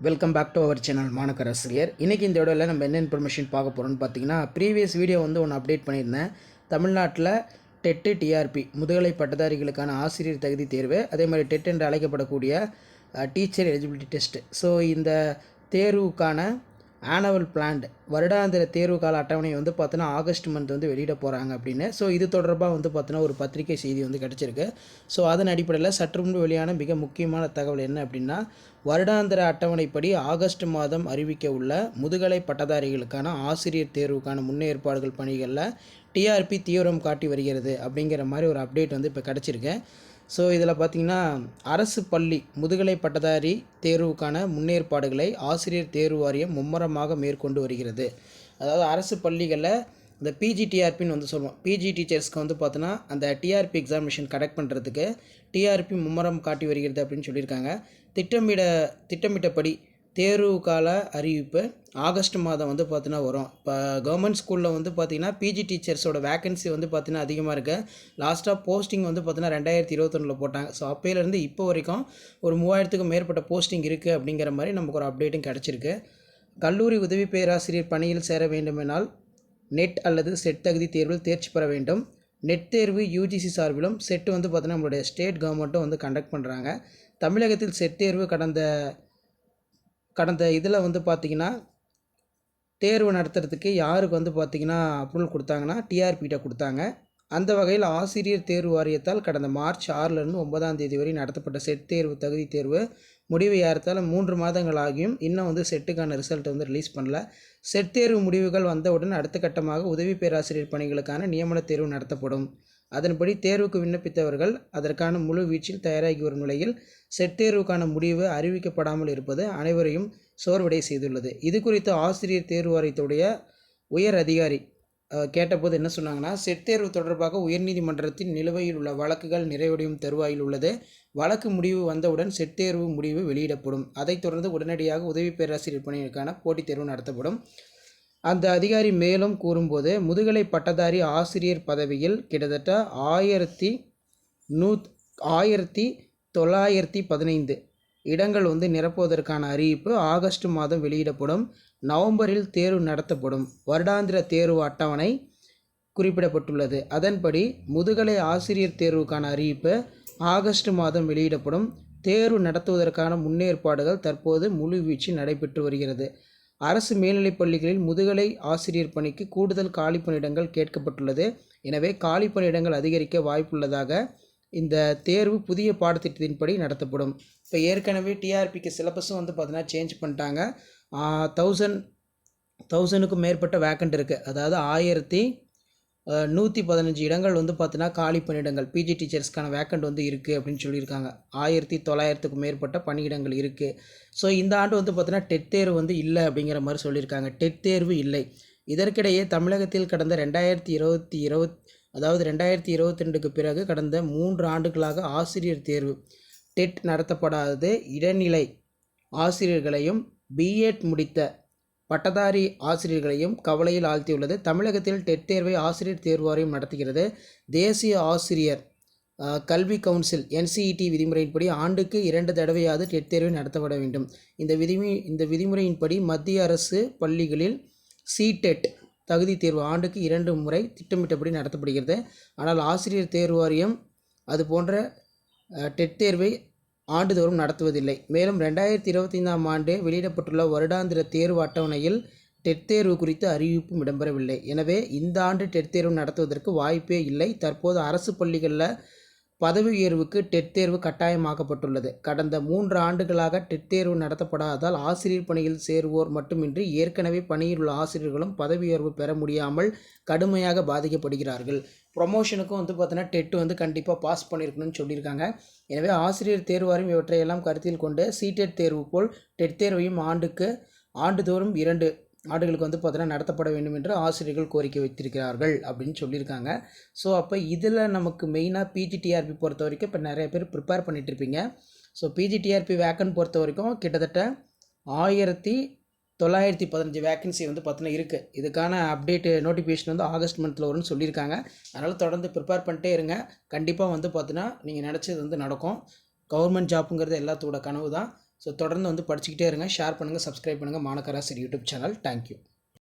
Welcome back to our channel மாணக்கர் ஆசிரியர் இன்றைக்கி இந்த வீடியோவில் நம்ம என்ன இன்ஃபர்மேஷன் பார்க்க போகிறோம்னு பார்த்தீங்கன்னா ப்ரீவியஸ் வீடியோ வந்து ஒன்று அப்டேட் பண்ணியிருந்தேன். தமிழ்நாட்டில் டெட்டு டிஆர்பி முதுகலை பட்டதாரிகளுக்கான ஆசிரியர் தகுதி தேர்வு அதே மாதிரி டெட் என்று அழைக்கப்படக்கூடிய டீச்சர் எலிஜிபிலிட்டி டெஸ்ட் ஸோ இந்த தேர்வுக்கான ஆனுவல் பிளான்ட் வருடாந்திர தேர்வு கால அட்டவணை வந்து பார்த்தோன்னா ஆகஸ்ட் மந்த் வந்து வெளியிட போகிறாங்க அப்படின்னு. ஸோ இது தொடர்பாக வந்து பார்த்தோன்னா ஒரு பத்திரிகை செய்தி வந்து கிடச்சிருக்கு. ஸோ அதன் அடிப்படையில் சற்று முன்பு வெளியான மிக முக்கியமான தகவல் என்ன அப்படின்னா வருடாந்திர அட்டவணைப்படி ஆகஸ்ட் மாதம் அறிவிக்க உள்ள முதுகலை பட்டதாரிகளுக்கான ஆசிரியர் தேர்வுக்கான முன்னேற்பாடுகள் பணிகளில் டிஆர்பி தீவிரம் காட்டி வருகிறது அப்படிங்கிற மாதிரி ஒரு அப்டேட் வந்து இப்போ கிடச்சிருக்கு. ஸோ இதில் பார்த்தீங்கன்னா அரசு பள்ளி முதுகலை பட்டதாரி தேர்வுக்கான முன்னேற்பாடுகளை ஆசிரியர் தேர்வு வாரியம் மும்முரமாக மேற்கொண்டு வருகிறது. அதாவது அரசு பள்ளிகளில் இந்த பிஜிடிஆர்பின்னு வந்து சொல்லுவோம். பிஜி டீச்சர்ஸ்க்கு வந்து பார்த்தோன்னா அந்த டிஆர்பி எக்ஸாமினேஷன் கண்டக்ட் பண்ணுறதுக்கு டிஆர்பி மும்முரம் காட்டி வருகிறது அப்படின்னு சொல்லியிருக்காங்க. திட்டமிட திட்டமிட்டபடி தேர்வு கால அறிவிப்பு. ஆகஸ்ட் மாதம் வந்து பார்த்தீங்கன்னா வரும். இப்போ கவர்மெண்ட் ஸ்கூலில் வந்து பார்த்திங்கன்னா பிஜி டீச்சர்ஸோட வேகன்சி வந்து பார்த்திங்கன்னா அதிகமாக இருக்குது லாஸ்ட்டாக போஸ்டிங் வந்து பார்த்திங்கன்னா ரெண்டாயிரத்தி இருபத்தொன்னில் போட்டாங்க. ஸோ அப்போயிலேருந்து இப்போ வரைக்கும் ஒரு மூவாயிரத்துக்கும் மேற்பட்ட போஸ்டிங் இருக்குது அப்படிங்கிற மாதிரி நமக்கு ஒரு அப்டேட்டும் கிடச்சிருக்கு. கல்லூரி உதவி பேராசிரியர் பணியில் சேர வேண்டுமெனால் நெட் அல்லது செட் தகுதி தேர்வில் தேர்ச்சி பெற வேண்டும். நெட் தேர்வு யூஜிசி சார்பிலும் செட் வந்து பார்த்திங்கன்னா நம்மளுடைய ஸ்டேட் கவர்மெண்ட்டும் வந்து கண்டக்ட் பண்ணுறாங்க தமிழகத்தில் செட் தேர்வு கடந்த கடந்த இதில் வந்து பார்த்திங்கன்னா தேர்வு நடத்துறதுக்கு யாருக்கு வந்து பார்த்திங்கன்னா அப்ரூவல் கொடுத்தாங்கன்னா டிஆர்பிகிட்ட கொடுத்தாங்க. அந்த வகையில் ஆசிரியர் தேர்வு வாரியத்தால் கடந்த மார்ச் ஆறிலிருந்து ஒன்பதாம் தேதி வரை நடத்தப்பட்ட செட் தேர்வு தகுதி தேர்வு. முடிவு ஏறத்தால் மூன்று மாதங்கள் ஆகியும் இன்னும் வந்து செட்டுக்கான ரிசல்ட் வந்து ரிலீஸ் பண்ணல. செட் தேர்வு முடிவுகள் வந்தவுடன் அடுத்த கட்டமாக உதவி பேராசிரியர் பணிகளுக்கான நியமன தேர்வு நடத்தப்படும். அதன்படி தேர்வுக்கு விண்ணப்பித்தவர்கள் அதற்கான முழு வீச்சில் தயாராகி வரும் நிலையில் செட் தேர்வுக்கான முடிவு அறிவிக்கப்படாமல் இருப்பது அனைவரையும் சோர்வடை செய்துள்ளது. இது குறித்து ஆசிரியர் தேர்வு வாரியத்துடைய உயர் அதிகாரி கேட்டபோது என்ன சொன்னாங்கன்னா செட் தேர்வு தொடர்பாக உயர்நீதிமன்றத்தின் நிலுவையில் உள்ள வழக்குகள் நிறைவடையும் தருவாயில் உள்ளது. வழக்கு முடிவு வந்தவுடன் செட் தேர்வு முடிவு வெளியிடப்படும். அதைத் தொடர்ந்து உடனடியாக உதவி பேராசிரியர் பணிகளுக்கான போட்டித் தேர்வு நடத்தப்படும். அந்த அதிகாரி மேலும் கூறும்போது முதுகலை பட்டதாரி ஆசிரியர் பதவியில் கிட்டத்தட்ட ஆயிரத்தி நூ ஆயிரத்தி தொள்ளாயிரத்தி பதினைந்து இடங்கள் வந்து நிரப்புவதற்கான அறிவிப்பு ஆகஸ்ட் மாதம் வெளியிடப்படும். நவம்பரில் தேர்வு நடத்தப்படும். வருடாந்திர தேர்வு அட்டவணை குறிப்பிடப்பட்டுள்ளது. அதன்படி முதுகலை ஆசிரியர் தேர்வுக்கான அறிவிப்பு ஆகஸ்ட் மாதம் வெளியிடப்படும். தேர்வு நடத்துவதற்கான முன்னேற்பாடுகள் தற்போது முழுவீச்சு நடைபெற்று வருகிறது. அரசு மேல்நிலைப் பள்ளிகளில் முதுகலை ஆசிரியர் பணிக்கு கூடுதல் காலி பணியிடங்கள் கேட்கப்பட்டுள்ளது. எனவே காலி பணியிடங்கள் அதிகரிக்க வாய்ப்புள்ளதாக இந்த தேர்வு புதிய பாடத்திட்டத்தின்படி நடத்தப்படும். இப்போ ஏற்கனவே டிஆர்பிக்கு சிலபஸும் வந்து பார்த்தீங்கன்னா சேஞ்ச் பண்ணிட்டாங்க. தௌசண்ட் தௌசண்டுக்கும் மேற்பட்ட வேக்கண்ட் இருக்குது அதாவது ஆயிரத்தி நூற்றி பதினஞ்சு இடங்கள் வந்து பார்த்தீங்கன்னா காலி பணியிடங்கள் பிஜி டீச்சர்ஸ்க்கான வேக்கண்ட் வந்து இருக்குது அப்படின்னு சொல்லியிருக்காங்க. ஆயிரத்தி தொள்ளாயிரத்துக்கும் மேற்பட்ட பணியிடங்கள் இருக்குது ஸோ இந்த ஆண்டு வந்து பார்த்தீங்கன்னா டெட் தேர்வு வந்து இல்லை அப்படிங்கிற மாதிரி சொல்லியிருக்காங்க. டெட் தேர்வு இல்லை. இதற்கிடையே தமிழகத்தில் கடந்த ரெண்டாயிரத்தி இருபத்தி இருபத் அதாவது ரெண்டாயிரத்தி இருபத்தி ரெண்டுக்கு பிறகு கடந்த மூன்று ஆண்டுகளாக ஆசிரியர் தேர்வு டெட் நடத்தப்படாதது இடைநிலை ஆசிரியர்களையும் பிஎட் முடித்த பட்டதாரி ஆசிரியர்களையும் கவலையில் ஆழ்த்தியுள்ளது. தமிழகத்தில் டெட் தேர்வை ஆசிரியர் தேர்வு வாரியம் நடத்துகிறது. தேசிய ஆசிரியர் கல்வி கவுன்சில் என்சிஇடி விதிமுறையின்படி ஆண்டுக்கு இரண்டு தடவையாவது டெட் தேர்வை நடத்தப்பட வேண்டும். இந்த விதிமு இந்த விதிமுறையின்படி மத்திய அரசு பள்ளிகளில் சிடெட் தகுதி தேர்வு ஆண்டுக்கு இரண்டு முறை திட்டமிட்டபடி நடத்தப்படுகிறது. ஆனால் ஆசிரியர் தேர்வு வாரியம் அது போன்ற டெட் தேர்வை ஆண்டுதோறும் நடத்துவதில்லை. மேலும் ரெண்டாயிரத்தி இருபத்தைந்தாம் ஆண்டு வெளியிடப்பட்டுள்ள வருடாந்திர தேர்வு அட்டவணையில் டெட் தேர்வு குறித்து அறிவிப்பும் இடம்பெறவில்லை. எனவே இந்த ஆண்டு டெட் தேர்வு நடத்துவதற்கு வாய்ப்பே இல்லை. தற்போது அரசு பள்ளிகளில் பதவி உயர்வுக்கு டெட் தேர்வு கட்டாயமாக்கப்பட்டுள்ளது. கடந்த மூன்று ஆண்டுகளாக டெட் தேர்வு நடத்தப்படாததால் ஆசிரியர் பணியில் சேருவோர் மட்டுமின்றி ஏற்கனவே பணியில் உள்ள ஆசிரியர்களும் பதவி உயர்வு பெற முடியாமல் கடுமையாக பாதிக்கப்படுகிறார்கள். ப்ரொமோஷனுக்கும் வந்து பார்த்தீங்கன்னா டெட் வந்து கண்டிப்பாக பாஸ் பண்ணியிருக்கணும்னு சொல்லியிருக்காங்க. எனவே ஆசிரியர் தேர்வாரியம் இவற்றையெல்லாம் கருத்தில் கொண்டு சீடெட் தேர்வு போல் டெட் தேர்வையும் ஆண்டுக்கு ஆண்டுதோறும் இரண்டு நாடுகளுக்கு வந்து பார்த்தீங்கன்னா நடத்தப்பட வேண்டும் என்று ஆசிரியர்கள் கோரிக்கை வைத்திருக்கிறார்கள் அப்படின்னு சொல்லியிருக்காங்க. ஸோ அப்போ இதில் நமக்கு மெயினாக பிஜிடிஆர்பி பொறுத்த வரைக்கும் இப்போ நிறைய பேர் ப்ரிப்பேர் பண்ணிகிட்ருப்பீங்க இருப்பீங்க ஸோ பிஜிடிஆர்பி வேக்கன் பொறுத்த வரைக்கும் கிட்டத்தட்ட ஆயிரத்தி தொள்ளாயிரத்தி பதினஞ்சு வேக்கன்சி வந்து பார்த்தீங்கன்னா இருக்குது இதுக்கான அப்டேட்டு நோட்டிஃபிகேஷன் வந்து ஆகஸ்ட் மந்தில் வரும்னு சொல்லியிருக்காங்க. அதனால் தொடர்ந்து ப்ரிப்பேர் பண்ணிட்டே இருங்க. கண்டிப்பாக வந்து பார்த்தீங்கன்னா நீங்கள் நினச்சது வந்து நடக்கும். கவர்மெண்ட் ஜாப்புங்கிறது எல்லாத்தோட கனவு தான் ஸோ தொடர்ந்து வந்து படிச்சுக்கிட்டே இருங்க. ஷேர் பண்ணுங்கள் சப்ஸ்கிரைப் பண்ணுங்கள் மாணக்கராசர் யூடியூப் சேனல். தேங்க்யூ